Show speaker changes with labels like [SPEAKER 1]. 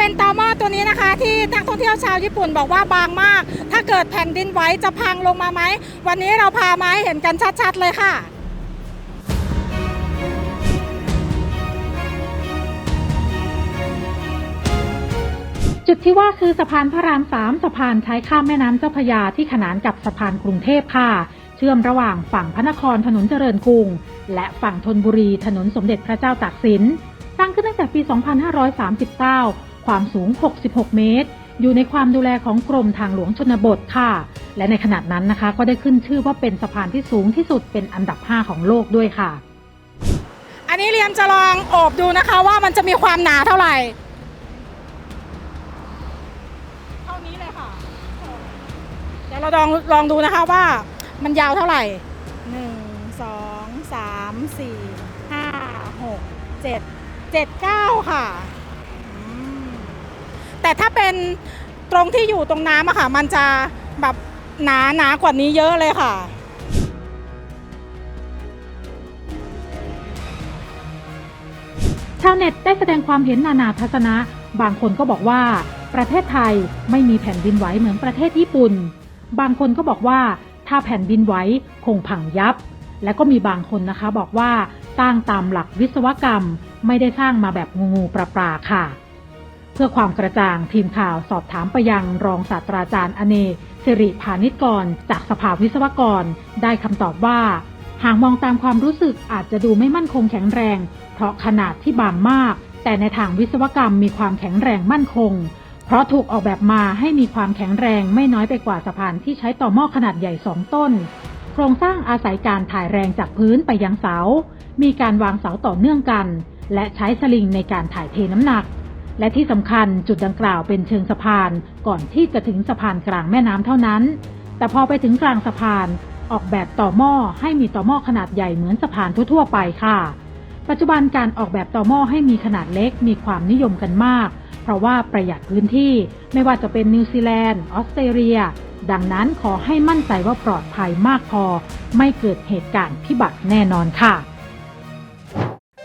[SPEAKER 1] อหม้อตัวนี้นะคะ ที่นักท่องเที่ยวชาวญี่ปุ่นบอกว่าบางมาก ถ้าเกิดแผ่นดินไหวจะพังลงมาไหม วันนี้เราพามาให้เห็นกันชัดๆเลยค่ะจุดที่ว่าคือสะพานพระรามสามสะพานใช้ข้ามแม่น้ำเจ้าพระยาที่ขนานกับสะพานกรุงเทพค่ะ เชื่อมระหว่างฝั่งพระนครถนนเจริญกรุง และฝั่งธนบุรีถนนสมเด็จพระเจ้าตากสิน สร้างขึ้นตั้งแต่ปี 2539 ความสูง 66 เมตร อยู่ในความดูแลของกรมทางหลวงชนบทค่ะ และในขณะนั้นนะคะ ก็ได้ขึ้นชื่อว่าเป็นสะพานที่สูงที่สุดเป็นอันดับ 5 ของโลกด้วยค่ะ อันนี้เรียมจะลองโอบดูนะคะว่ามันจะมีความหนาเท่าไหร่ เท่านี้เลยค่ะ เดี๋ยวเราลองลองดูนะคะว่ามันยาวเท่าไหร่หนึ่งสองสามสี่ห้าหกเจ็ดเจ็ดเก้าค่ะ แต่ถ้าเป็นตรงที่อยู่ตรงน้ำอะค่ะ มันจะแบบหนาหนากว่านี้เยอะเลยค่ะชาวเน็ตได้แสดงความเห็นนานาทัศนะ บางคนก็บอกว่า ประเทศไทยไม่มีแผ่นดินไหวเหมือนประเทศญี่ปุ่น บางคนก็บอกว่าถ้าแผ่นดินไหวคงพังยับ และก็มีบางคนนะคะบอกว่าสร้างตามหลักวิศวกรรมไม่ได้สร้างมาแบบงูงูปลาปลาค่ะ เพื่อความกระจ่างทีมข่าวสอบถามไปยังรองศาสตราจารย์อเนกสิริพานิชกร จากสภาวิศวกร ได้คำตอบว่า หากมองตามความรู้สึกอาจจะดูไม่มั่นคงแข็งแรง เพราะขนาดที่บางมาก แต่ในทางวิศวกรรมมีความแข็งแรงมั่นคง เพราะถูกออกแบบมาให้มีความแข็งแรงไม่น้อยไปกว่าสะพานที่ใช้ต่อหม้อขนาดใหญ่สองต้น โครงสร้างอาศัยการถ่ายแรงจากพื้นไปยังเสา มีการวางเสาต่อเนื่องกัน และใช้สลิงในการถ่ายเทน้ำหนัก และที่สำคัญจุดดังกล่าวเป็นเชิงสะพานก่อนที่จะถึงสะพานกลางแม่น้ำเท่านั้น แต่พอไปถึงกลางสะพานออกแบบต่อหม้อให้มีต่อหม้อขนาดใหญ่เหมือนสะพานทั่วๆไปค่ะ ปัจจุบันการออกแบบต่อหม้อให้มีขนาดเล็กมีความนิยมกันมาก เพราะว่าประหยัดพื้นที่ไม่ว่าจะเป็นนิวซีแลนด์ออสเตรเลีย ดังนั้นขอให้มั่นใจว่าปลอดภัยมากพอ ไม่เกิดเหตุการณ์พิบัติแน่นอนค่ะ